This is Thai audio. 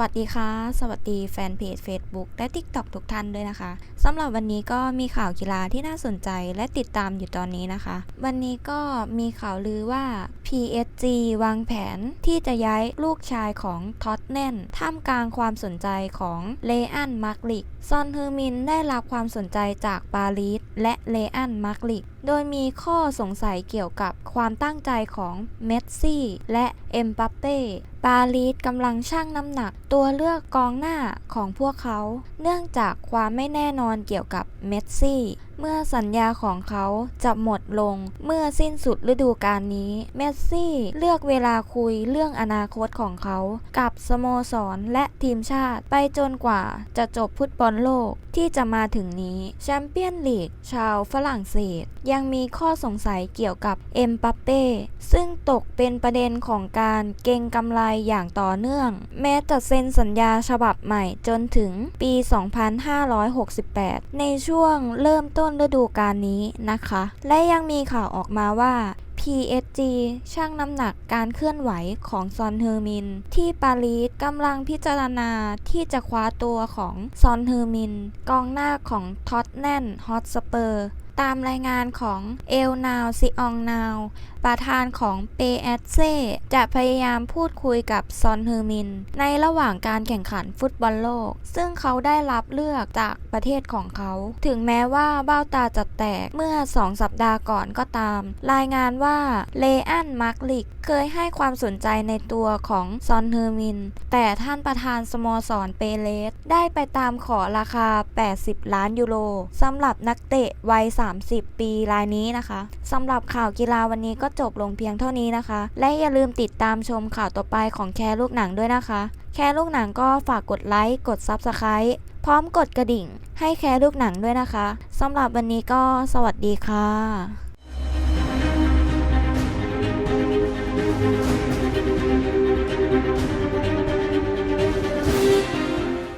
วัสดีค่ะ สวัสดีแฟนเพจ Facebook และ TikTok ทุกท่านด้วยนะคะสำหรับวันนี้ก็มีข่าวกีฬาที่น่าสนใจและติดตามอยู่ตอนนี้นะคะ วันนี้ก็มีข่าวลือว่า PSG วางแผนที่จะย้ายลูกชายของท็อตแนนท่ามกลางความสนใจของเลอันมาร์กลิกซอนเฮือมินได้รับความสนใจจากปารีสและเลอันมาร์กลิก โดยมีข้อสงสัยเกี่ยวกับความตั้งใจของเมสซี่และเอ็มบัปเป้ ปารีสกำลังชั่งน้ำหนักตัวเลือกกองหน้าของพวกเขา เนื่องจากความไม่แน่นอนเกี่ยวกับเมสซี่ เมื่อสัญญาของเขาจะหมดลง เมื่อสิ้นสุดฤดูกาลนี้เมสซี่เลือกเวลาคุยเรื่องอนาคตของเขา กับสโมสรและทีมชาติไปจนกว่าจะจบฟุตบอลโลกที่จะมาถึงนี้แชมเปี้ยนลีกชาวฝรั่งเศส ยังมีข้อสงสัยเกี่ยวกับเอ็มปัปเป้ซึ่งตกเป็นประเด็นของการเก็งกำไรอย่างต่อเนื่อง แม้จะเซ็นสัญญาฉบับใหม่จนถึงปี 2568 ในช่วงเริ่มต้นฤดูกาลนี้นะคะ และยังมีข่าวออกมาว่า PSG ช่างน้ำหนักการเคลื่อนไหวของซอนเฮอร์มิน ที่ปารีสกำลังพิจารณาที่จะคว้าตัวของซอนเฮอร์มิน กองหน้าของท็อตแนนฮอตสเปอร์ตามรายงานของเอลนาวซิองนาวประธานของเปแอตเซจะพยายามพูดคุยกับซอนเฮอร์มิน ในระหว่างการแข่งขันฟุตบอลโลก ซึ่งเขาได้รับเลือกจากประเทศของเขา ถึงแม้ว่าเบ้าตาจะแตกเมื่อ 2 สัปดาห์ก่อนก็ตาม รายงานว่าเลอันมาร์กลิกเคยให้ความสนใจในตัวของซอนเฮอร์มิน แต่ท่านประธานสโมสรเปเลส ได้ไปตามขอราคา 80 ล้านยูโรสำหรับนักเตะวัย30 ปีรายนี้นะคะสำหรับข่าวกีฬาวันนี้ก็จบลงเพียงเท่านี้นะคะ และอย่าลืมติดตามชมข่าวต่อไปของแคร์ลูกหนังด้วยนะคะ แคร์ลูกหนังก็ฝากกดไลค์กด Subscribe พร้อมกดกระดิ่ง ให้แคร์ลูกหนังด้วยนะคะสำหรับวันนี้ก็สวัสดีค่ะ